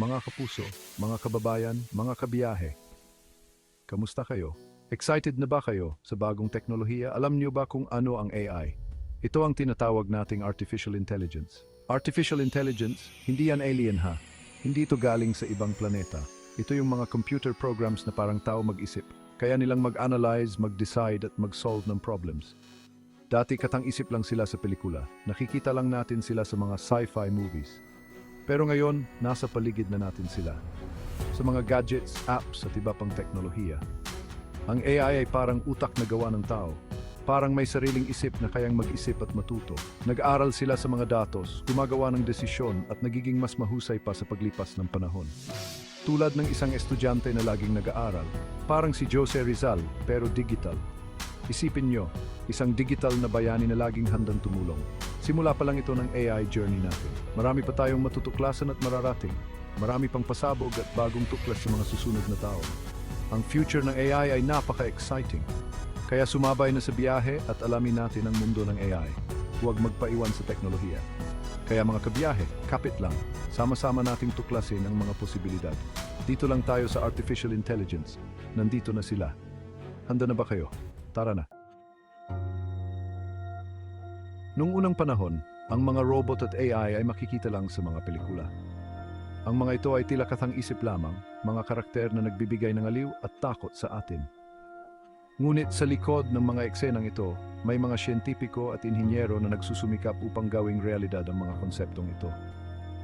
mga kapuso, mga kababayan, mga kabiyahe. Kamusta kayo? Excited na ba kayo sa bagong teknolohiya? Alam niyo ba kung ano ang AI? Ito ang tinatawag nating artificial intelligence. Artificial intelligence, hindi yan alien ha. Hindi ito galing sa ibang planeta. Ito yung mga computer programs na parang tao mag-isip. Kaya nilang mag-analyze, mag-decide at mag-solve ng problems. Dati katang-isip lang sila sa pelikula. Nakikita lang natin sila sa mga sci-fi movies. Pero ngayon, nasa paligid na natin sila. Sa mga gadgets, apps at iba pang teknolohiya. Ang AI ay parang utak na gawa ng tao. Parang may sariling isip na kayang mag-isip at matuto. Nag-aral sila sa mga datos, gumagawa ng desisyon at nagiging mas mahusay pa sa paglipas ng panahon. Tulad ng isang estudyante na laging nag-aaral, parang si Jose Rizal pero digital. Isipin nyo, isang digital na bayani na laging handang tumulong. Simula pa lang ito ng AI journey natin. Marami pa tayong matutuklasan at mararating. Marami pang pasabog at bagong tuklas sa mga susunod na tao. Ang future ng AI ay napaka-exciting. Kaya sumabay na sa biyahe at alamin natin ang mundo ng AI. Huwag magpaiwan sa teknolohiya. Kaya mga kabiyahe, kapit lang. Sama-sama nating tuklasin ang mga posibilidad. Dito lang tayo sa Artificial Intelligence. Nandito na sila. Handa na ba kayo? Tara na. Noong unang panahon, ang mga robot at AI ay makikita lang sa mga pelikula. Ang mga ito ay tila katang-isip lamang, mga karakter na nagbibigay ng aliw at takot sa atin. Ngunit sa likod ng mga eksenang ito, may mga siyentipiko at inhinyero na nagsusumikap upang gawing realidad ang mga konseptong ito.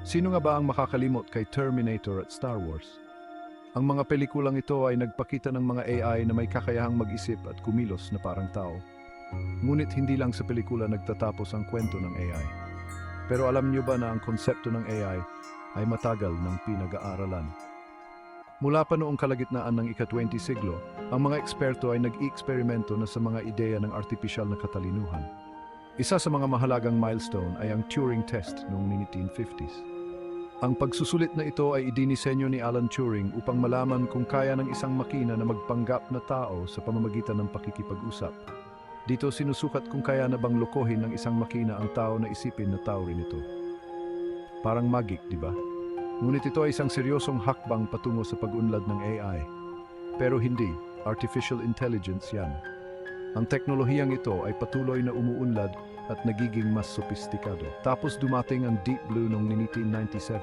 Sino nga ba ang makakalimot kay Terminator at Star Wars? Ang mga pelikulang ito ay nagpakita ng mga AI na may kakayahang mag-isip at kumilos na parang tao. Ngunit hindi lang sa pelikula nagtatapos ang kwento ng AI. Pero alam niyo ba na ang konsepto ng AI ay matagal ng pinag-aaralan? Mula pa noong kalagitnaan ng ika-20 siglo, ang mga eksperto ay nag-ieksperimento na sa mga ideya ng artipisyal na katalinuhan. Isa sa mga mahalagang milestone ay ang Turing test noong 1950s. Ang pagsusulit na ito ay idinisenyo ni Alan Turing upang malaman kung kaya ng isang makina na magpanggap na tao sa pamamagitan ng pakikipag-usap. Dito sinusukat kung kaya na bang lokohin ng isang makina ang tao na isipin na tao rin ito. Parang magic, di ba? Ngunit ito ay isang seryosong hakbang patungo sa pag-unlad ng AI. Pero hindi, artificial intelligence yan. Ang teknolohiyang ito ay patuloy na umuunlad at nagiging mas sopistikado. Tapos dumating ang Deep Blue noong 1997.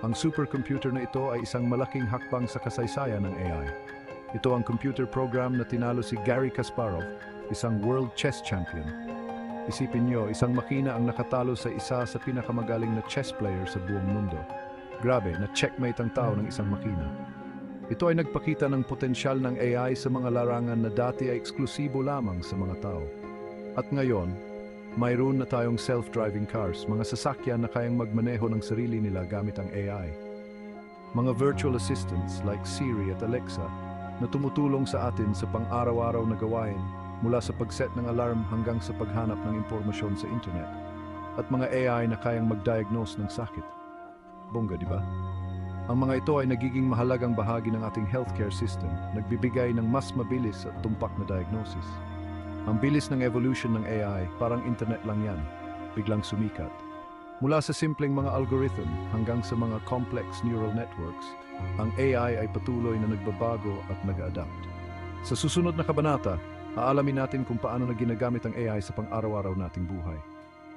Ang supercomputer na ito ay isang malaking hakbang sa kasaysayan ng AI. Ito ang computer program na tinalo si Gary Kasparov, isang world chess champion. Isipin niyo, isang makina ang nakatalo sa isa sa pinakamagaling na chess player sa buong mundo. Grabe, na checkmate ang tao ng isang makina. Ito ay nagpakita ng potensyal ng AI sa mga larangan na dati ay eksklusibo lamang sa mga tao. At ngayon, mayroon na tayong self-driving cars, mga sasakyan na kayang magmaneho ng sarili nila gamit ang AI. Mga virtual assistants like Siri at Alexa na tumutulong sa atin sa pang-araw-araw na gawain mula sa pag-set ng alarm hanggang sa paghanap ng impormasyon sa internet. At mga AI na kayang mag-diagnose ng sakit. Bongga, di ba? Ang mga ito ay nagiging mahalagang bahagi ng ating healthcare system, nagbibigay ng mas mabilis at tumpak na diagnosis. Ang bilis ng evolution ng AI, parang internet lang yan, biglang sumikat. Mula sa simpleng mga algorithm hanggang sa mga complex neural networks, ang AI ay patuloy na nagbabago at nag-adapt. Sa susunod na kabanata, aalamin natin kung paano na ginagamit ang AI sa pang-araw-araw nating buhay.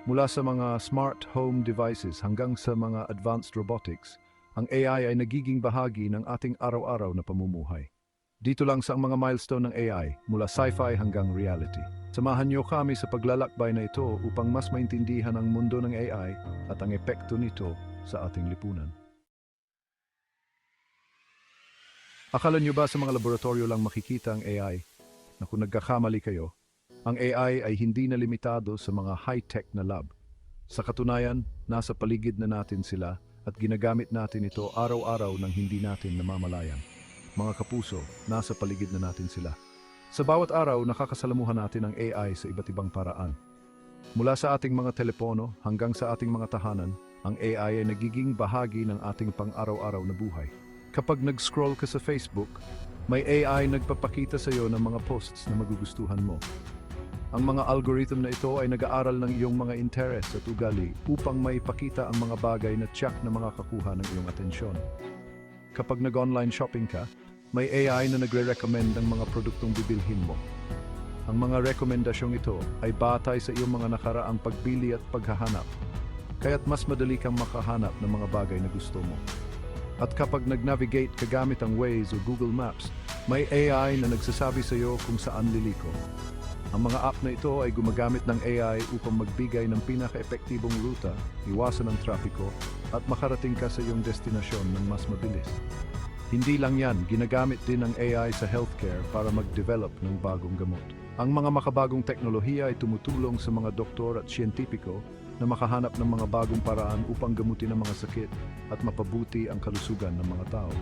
Mula sa mga smart home devices hanggang sa mga advanced robotics, ang AI ay nagiging bahagi ng ating araw-araw na pamumuhay. Dito lang sa mga milestone ng AI, mula sci-fi hanggang reality. Samahan niyo kami sa paglalakbay na ito upang mas maintindihan ang mundo ng AI at ang epekto nito sa ating lipunan. Akala niyo ba sa mga laboratorio lang makikita ang AI? Na kung nagkakamali kayo, ang AI ay hindi na limitado sa mga high-tech na lab. Sa katunayan, nasa paligid na natin sila at ginagamit natin ito araw-araw nang hindi natin namamalayan. Mga kapuso, nasa paligid na natin sila. Sa bawat araw, nakakasalamuhan natin ang AI sa iba't ibang paraan. Mula sa ating mga telepono hanggang sa ating mga tahanan, ang AI ay nagiging bahagi ng ating pang-araw-araw na buhay. Kapag nag-scroll ka sa Facebook, may AI nagpapakita sa iyo ng mga posts na magugustuhan mo. Ang mga algorithm na ito ay nag-aaral ng iyong mga interes at ugali upang maipakita ang mga bagay na tiyak na makakakuha ng iyong atensyon. Kapag nag-online shopping ka, may AI na nagre-recommend ng mga produktong bibilhin mo. Ang mga rekomendasyong ito ay batay sa iyong mga nakaraang pagbili at paghahanap, kaya't mas madali kang makahanap ng mga bagay na gusto mo. At kapag nag-navigate ka gamit ang Waze o Google Maps, may AI na nagsasabi sa iyo kung saan liliko. Ang mga app na ito ay gumagamit ng AI upang magbigay ng pinaka-epektibong ruta, iwasan ang trapiko, at makarating ka sa iyong destinasyon ng mas mabilis. Hindi lang yan, ginagamit din ng AI sa healthcare para mag-develop ng bagong gamot. Ang mga makabagong teknolohiya ay tumutulong sa mga doktor at siyentipiko na makahanap ng mga bagong paraan upang gamutin ang mga sakit at mapabuti ang kalusugan ng mga tao.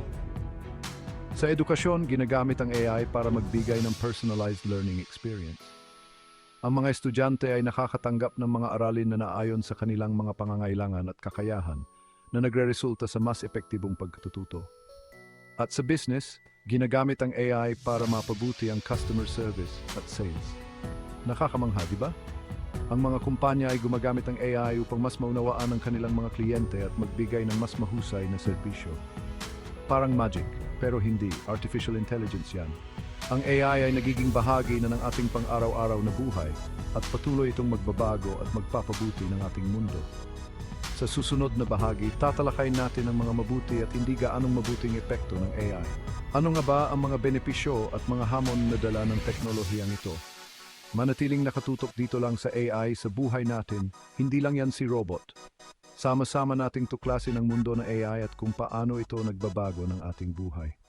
Sa edukasyon, ginagamit ang AI para magbigay ng personalized learning experience. Ang mga estudyante ay nakakatanggap ng mga aralin na naayon sa kanilang mga pangangailangan at kakayahan na nagre-resulta sa mas epektibong pagkatututo. At sa business, ginagamit ang AI para mapabuti ang customer service at sales. Nakakamangha, di ba? Ang mga kumpanya ay gumagamit ng AI upang mas maunawaan ang kanilang mga kliyente at magbigay ng mas mahusay na serbisyo. Parang magic, pero hindi. Artificial intelligence yan. Ang AI ay nagiging bahagi na ng ating pang-araw-araw na buhay at patuloy itong magbabago at magpapabuti ng ating mundo. Sa susunod na bahagi, tatalakayin natin ang mga mabuti at hindi gaanong mabuting epekto ng AI. Ano nga ba ang mga benepisyo at mga hamon na dala ng teknolohiyang ito? Manatiling nakatutok dito lang sa AI sa buhay natin, hindi lang yan si robot. Sama-sama nating tuklasin ang mundo ng AI at kung paano ito nagbabago ng ating buhay.